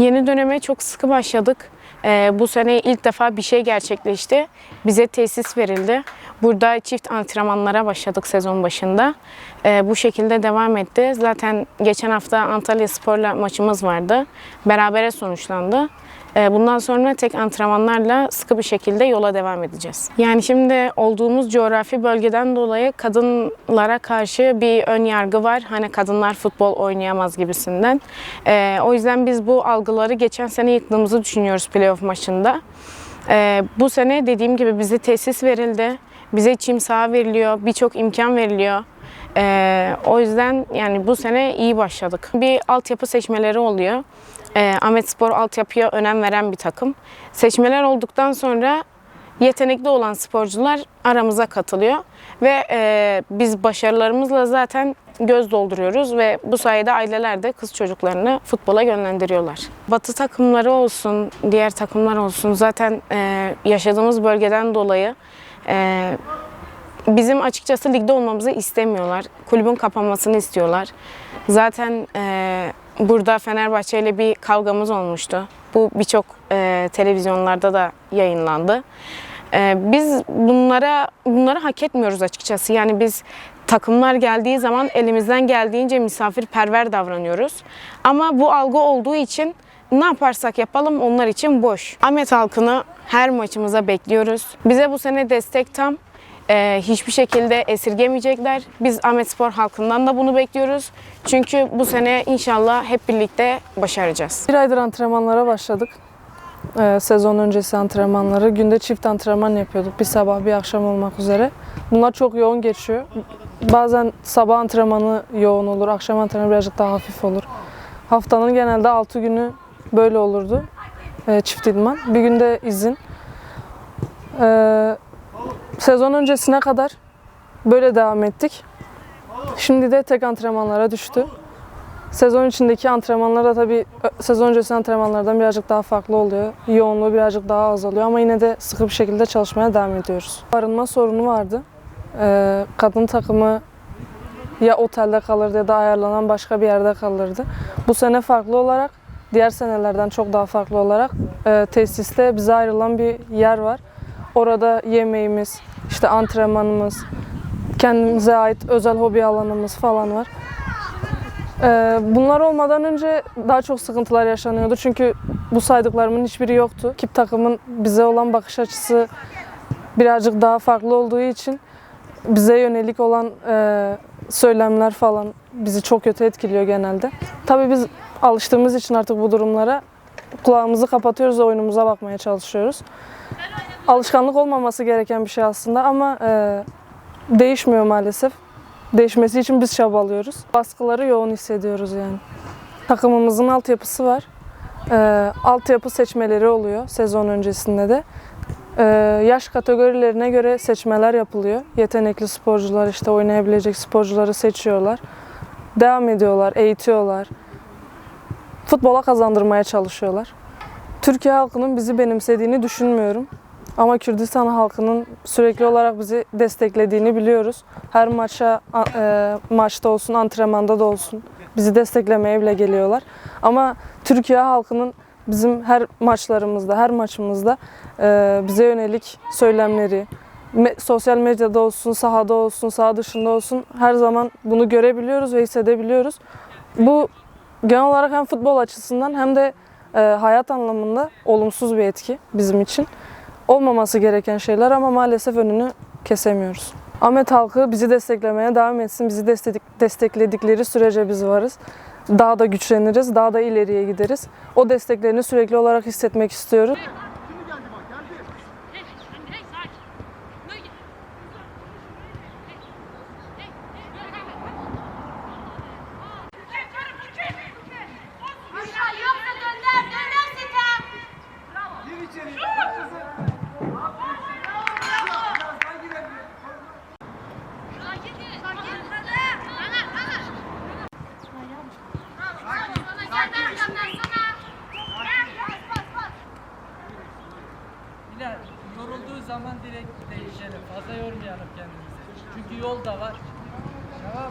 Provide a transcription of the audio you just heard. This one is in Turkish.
Yeni döneme çok sıkı başladık. Ee, bu sene ilk defa bir şey gerçekleşti. Bize tesis verildi. Burada çift antrenmanlara başladık sezon başında. Ee, bu şekilde devam etti. Zaten geçen hafta Antalya Spor'la maçımız vardı. Berabere sonuçlandı. Ee, Bundan sonra tek antrenmanlarla sıkı bir şekilde yola devam edeceğiz. Yani şimdi olduğumuz coğrafi bölgeden dolayı kadınlara karşı bir ön yargı var. Hani kadınlar futbol oynayamaz gibisinden. Ee, o yüzden biz bu algıları geçen sene yıktığımızı düşünüyoruz playoff maçında. Ee, bu sene dediğim gibi bize tesis verildi. Bize çim saha veriliyor, birçok imkan veriliyor. Ee, o yüzden yani bu sene iyi başladık. Bir altyapı seçmeleri oluyor. Ee, Ahmet Spor altyapıya önem veren bir takım. Seçmeler olduktan sonra yetenekli olan sporcular aramıza katılıyor ve e, biz başarılarımızla zaten göz dolduruyoruz ve bu sayede aileler de kız çocuklarını futbola yönlendiriyorlar. Batı takımları olsun, diğer takımlar olsun zaten e, yaşadığımız bölgeden dolayı e, bizim açıkçası ligde olmamızı istemiyorlar. Kulübün kapanmasını istiyorlar. Zaten e, burada Fenerbahçe ile bir kavgamız olmuştu. Bu birçok e, televizyonlarda da yayınlandı. E, biz bunlara bunları hak etmiyoruz açıkçası. Yani biz takımlar geldiği zaman elimizden geldiğince misafirperver davranıyoruz. Ama bu algı olduğu için ne yaparsak yapalım onlar için boş. Ahmet halkını her maçımıza bekliyoruz. Bize bu sene destek tam. Ee, hiçbir şekilde esirgemeyecekler. Biz Ahmet Spor halkından da bunu bekliyoruz. Çünkü bu sene inşallah hep birlikte başaracağız. Bir aydır antrenmanlara başladık. Ee, sezon öncesi antrenmanları. Günde çift antrenman yapıyorduk. Bir sabah bir akşam olmak üzere. Bunlar çok yoğun geçiyor. Bazen sabah antrenmanı yoğun olur, akşam antrenmanı birazcık daha hafif olur. Haftanın genelde 6 günü böyle olurdu. Ee, çift idman. Bir günde izin. Ee, sezon öncesine kadar böyle devam ettik. Şimdi de tek antrenmanlara düştü. Sezon içindeki antrenmanlar da tabii sezon öncesi antrenmanlardan birazcık daha farklı oluyor. Yoğunluğu birazcık daha azalıyor ama yine de sıkı bir şekilde çalışmaya devam ediyoruz. Barınma sorunu vardı. Ee, kadın takımı ya otelde kalırdı ya da ayarlanan başka bir yerde kalırdı. Bu sene farklı olarak, diğer senelerden çok daha farklı olarak e, tesiste bize ayrılan bir yer var. Orada yemeğimiz, işte antrenmanımız, kendimize ait özel hobi alanımız falan var. Ee, bunlar olmadan önce daha çok sıkıntılar yaşanıyordu. Çünkü bu saydıklarımın hiçbiri yoktu. Kip takımın bize olan bakış açısı birazcık daha farklı olduğu için bize yönelik olan e, söylemler falan bizi çok kötü etkiliyor genelde. Tabii biz alıştığımız için artık bu durumlara kulağımızı kapatıyoruz oyunumuza bakmaya çalışıyoruz. Alışkanlık olmaması gereken bir şey aslında ama e, değişmiyor maalesef. Değişmesi için biz çabalıyoruz. Baskıları yoğun hissediyoruz yani. Takımımızın altyapısı var. Ee, altyapı seçmeleri oluyor sezon öncesinde de. Ee, yaş kategorilerine göre seçmeler yapılıyor. Yetenekli sporcular işte oynayabilecek sporcuları seçiyorlar. Devam ediyorlar, eğitiyorlar. Futbola kazandırmaya çalışıyorlar. Türkiye halkının bizi benimsediğini düşünmüyorum. Ama Kürdistan halkının sürekli olarak bizi desteklediğini biliyoruz. Her maça e, maçta olsun, antrenmanda da olsun bizi desteklemeye bile geliyorlar. Ama Türkiye halkının bizim her maçlarımızda, her maçımızda e, bize yönelik söylemleri, me- sosyal medyada olsun, sahada olsun, saha dışında olsun her zaman bunu görebiliyoruz ve hissedebiliyoruz. Bu genel olarak hem futbol açısından hem de e, hayat anlamında olumsuz bir etki bizim için olmaması gereken şeyler ama maalesef önünü kesemiyoruz. Ahmet halkı bizi desteklemeye devam etsin. Bizi destek, destekledikleri sürece biz varız. Daha da güçleniriz, daha da ileriye gideriz. O desteklerini sürekli olarak hissetmek istiyoruz. zaman direkt değişelim. Fazla yormayalım kendimizi. Çünkü yol da var.